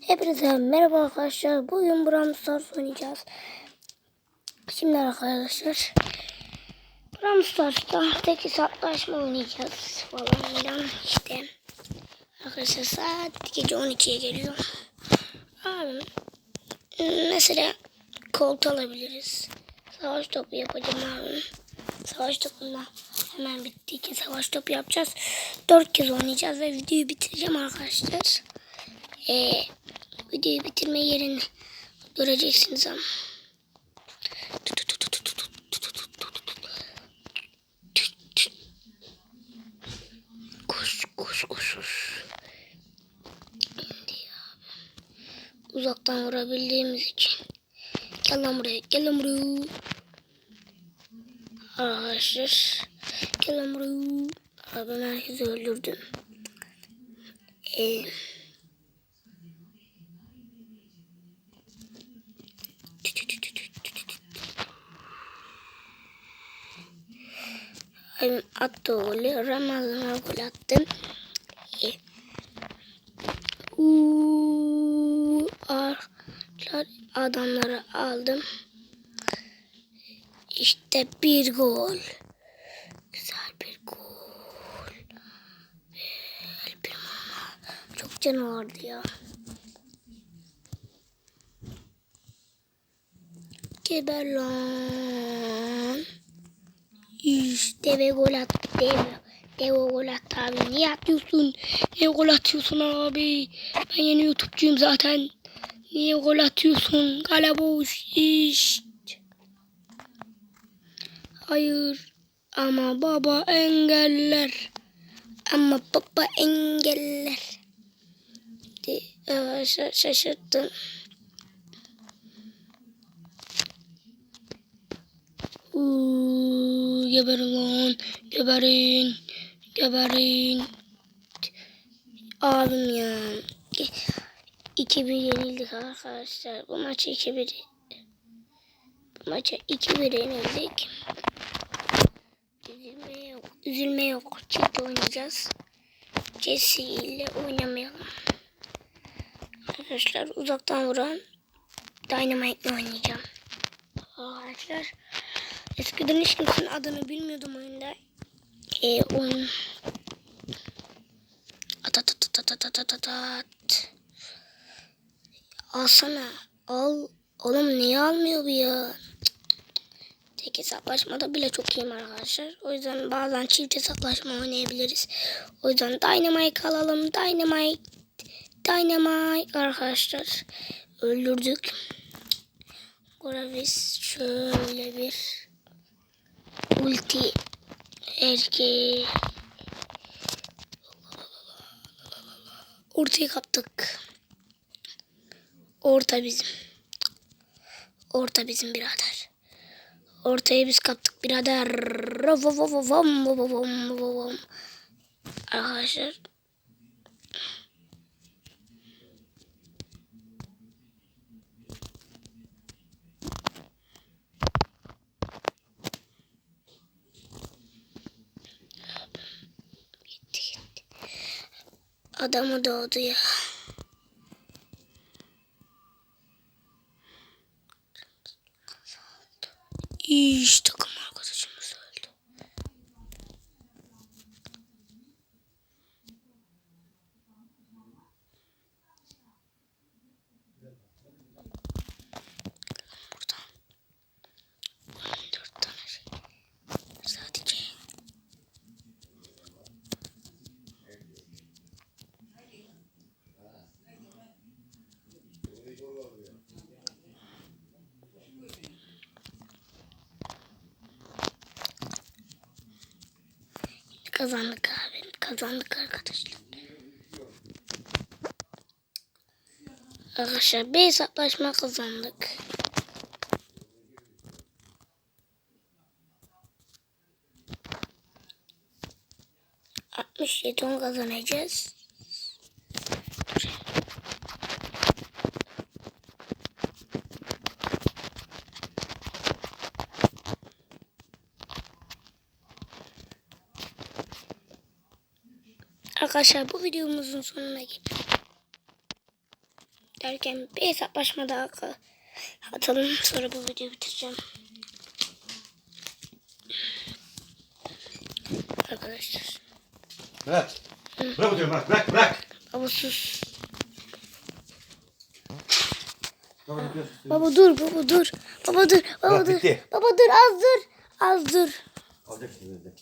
Hepinize merhaba arkadaşlar. Bugün Brawl Stars oynayacağız. Şimdi arkadaşlar Brawl Stars'ta tek hesaplaşma oynayacağız falan filan işte. Arkadaşlar saat gece 12'ye geliyor. Abi mesela kolt alabiliriz. Savaş topu yapacağım abi. Savaş topunda hemen bittiği için savaş topu yapacağız. Dört kez oynayacağız ve videoyu bitireceğim arkadaşlar. Ee, videoyu bitirme yerini göreceksiniz ama. Koş koş koş koş. Uzaktan vurabildiğimiz için. Gel lan buraya gel lan buraya. Arkadaşlar. Gel lan buraya. Abi ben herkesi öldürdüm. Eee. Attı golü. Ramazan'a gol attım. Uuu, adamları aldım. İşte bir gol. Güzel bir gol. Bir. Çok canı vardı ya. Geber lan. İşte ve gol attı. Dev, dev o gol attı abi. Niye atıyorsun? Niye gol atıyorsun abi? Ben yeni YouTube'cuyum zaten. Niye gol atıyorsun? Boş. İşte. Hayır. Ama baba engeller. Ama baba engeller. De, şa- şaşırttım. Uuu, geberin lan. Geberin. Geberin. Abim ya. 2-1 yenildik arkadaşlar. Bu maçı 2-1 bu maça 2-1 yenildik. Üzülme yok. Üzülme yok. Çift oynayacağız. Jesse ile oynamayalım. Arkadaşlar uzaktan vuran Dynamite oynayacağım. Arkadaşlar Eskiden hiç kimsenin adını bilmiyordum oyunda. Ee, oyun... Atatatatatatatat. Alsana. Al. Oğlum niye almıyor bu ya? Tek hesaplaşmada bile çok iyiyim arkadaşlar. O yüzden bazen çift hesaplaşma oynayabiliriz. O yüzden Dynamite alalım. Dynamite. Dynamite arkadaşlar. Öldürdük. Gravis şöyle bir ulti erkeği ortaya kaptık. Orta bizim. Orta bizim birader. Ortayı biz kaptık birader. Arkadaşlar. Adamı doğdu ya. İş Kazandık abi. Kazandık arkadaşlar. Arkadaşlar bir hesaplaşma kazandık. Altmış jeton kazanacağız. Arkadaşlar bu videomuzun sonuna geldik. derken bir hesaplaşma daha atalım. Sonra bu videoyu bitireceğim. Arkadaşlar. Bırak. Bırak diyorum bırak bırak bırak. Baba sus. Bırak, bırak. Baba dur baba dur. Baba dur. Baba Bak, dur. bitti. Baba dur az dur. Az dur. Alacaksın.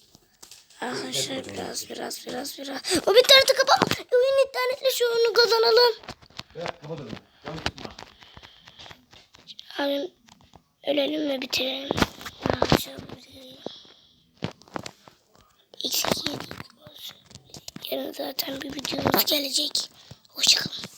Arkadaşlar biraz biraz biraz biraz. O bitti artık kapat. Oyun internetle şu oyunu kazanalım. Bırak kapat onu. Yanlış tutma. Abi ölelim ve bitirelim. Arkadaşlar bitirelim. X2 yedik. Yarın zaten bir videomuz gelecek. Hoşçakalın.